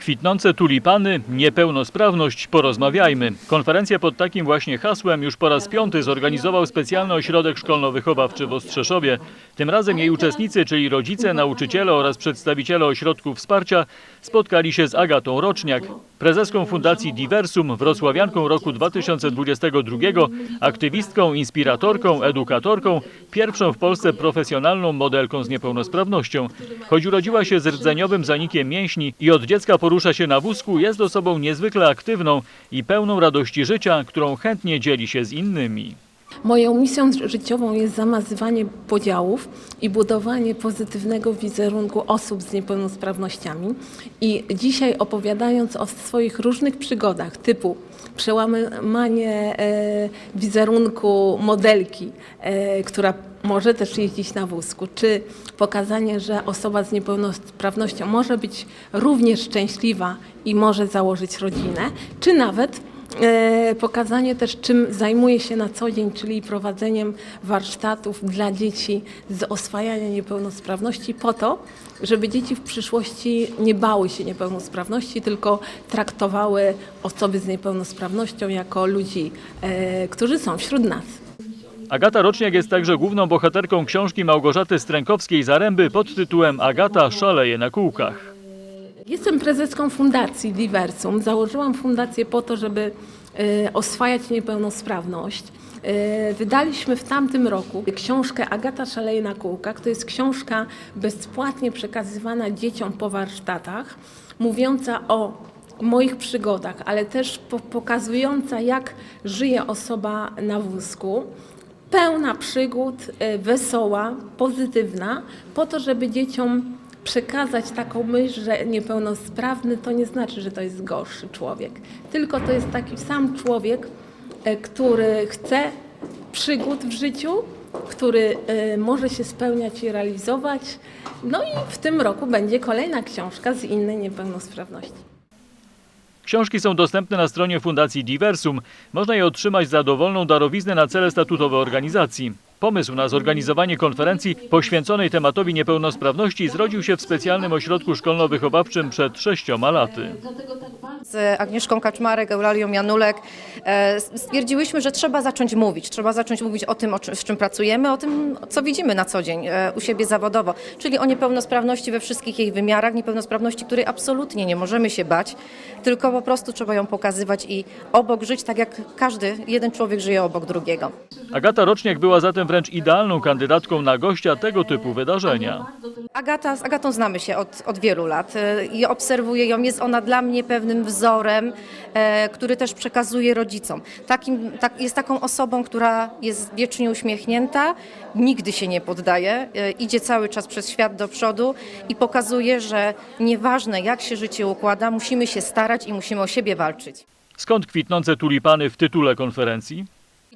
Kwitnące tulipany, niepełnosprawność, porozmawiajmy. Konferencję pod takim właśnie hasłem już po raz piąty zorganizował specjalny ośrodek szkolno-wychowawczy w Ostrzeszowie. Tym razem jej uczestnicy, czyli rodzice, nauczyciele oraz przedstawiciele ośrodków wsparcia spotkali się z Agatą Roczniak, prezeską Fundacji Diversum, wrocławianką roku 2022, aktywistką, inspiratorką, edukatorką, pierwszą w Polsce profesjonalną modelką z niepełnosprawnością. Choć urodziła się z rdzeniowym zanikiem mięśni i od dziecka porusza się na wózku, jest osobą niezwykle aktywną i pełną radości życia, którą chętnie dzieli się z innymi. Moją misją życiową jest zamazywanie podziałów i budowanie pozytywnego wizerunku osób z niepełnosprawnościami. I dzisiaj opowiadając o swoich różnych przygodach, typu przełamanie e, wizerunku modelki, e, która może też jeździć na wózku, czy pokazanie, że osoba z niepełnosprawnością może być również szczęśliwa i może założyć rodzinę, czy nawet pokazanie też, czym zajmuję się na co dzień, czyli prowadzeniem warsztatów dla dzieci z oswajania niepełnosprawności po to, żeby dzieci w przyszłości nie bały się niepełnosprawności, tylko traktowały osoby z niepełnosprawnością jako ludzi, e, którzy są wśród nas. Agata Roczniak jest także główną bohaterką książki Małgorzaty Strękowskiej-Zaręby pod tytułem Agata szaleje na kółkach. Jestem prezeską Fundacji Diversum. Założyłam fundację po to, żeby e, oswajać niepełnosprawność. E, Wydaliśmy w tamtym roku książkę Agata szaleje na kółkach. To jest książka bezpłatnie przekazywana dzieciom po warsztatach, mówiąca o moich przygodach, ale też po- pokazująca, jak żyje osoba na wózku pełna przygód, e, wesoła, pozytywna, po to, żeby dzieciom przekazać taką myśl, że niepełnosprawny to nie znaczy, że to jest gorszy człowiek, tylko to jest taki sam człowiek, e, który chce przygód w życiu, który e, może się spełniać i realizować. No i w tym roku będzie kolejna książka z innej niepełnosprawności. Książki są dostępne na stronie Fundacji Diversum. Można je otrzymać za dowolną darowiznę na cele statutowe organizacji. Pomysł na zorganizowanie konferencji poświęconej tematowi niepełnosprawności zrodził się w specjalnym ośrodku szkolno-wychowawczym przed sześcioma laty. Z Agnieszką Kaczmarek, Eulalią Janulek e, stwierdziłyśmy, że trzeba zacząć mówić. Trzeba zacząć mówić o tym, o czym, z czym pracujemy, o tym, co widzimy na co dzień e, u siebie zawodowo, czyli o niepełnosprawności we wszystkich jej wymiarach, niepełnosprawności, której absolutnie nie możemy się bać, tylko po prostu trzeba ją pokazywać i obok żyć tak, jak każdy jeden człowiek żyje obok drugiego. Agata Roczniak była zatem wręcz idealną kandydatką na gościa tego typu wydarzenia. Agata, z Agatą znamy się od, od wielu lat e, i obserwuję ją. Jest ona dla mnie pewnym wzorem, e, który też przekazuje rodzicom. Takim, tak, jest taką osobą, która jest wiecznie uśmiechnięta, nigdy się nie poddaje, e, idzie cały czas przez świat do przodu i pokazuje, że nieważne jak się życie układa, musimy się starać i musimy o siebie walczyć. Skąd kwitnące tulipany w tytule konferencji?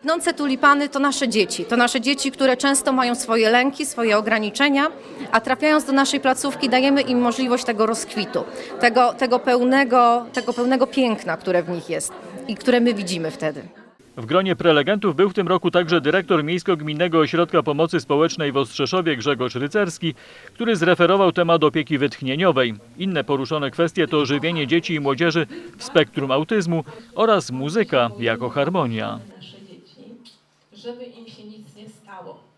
Kwitnące tulipany to nasze dzieci. To nasze dzieci, które często mają swoje lęki, swoje ograniczenia, a trafiając do naszej placówki dajemy im możliwość tego rozkwitu, tego, tego, pełnego, tego pełnego piękna, które w nich jest i które my widzimy wtedy. W gronie prelegentów był w tym roku także dyrektor Miejsko-Gminnego Ośrodka Pomocy Społecznej w Ostrzeszowie Grzegorz Rycerski, który zreferował temat opieki wytchnieniowej. Inne poruszone kwestie to żywienie dzieci i młodzieży w spektrum autyzmu oraz muzyka jako harmonia. Żeby im się nic nie stało.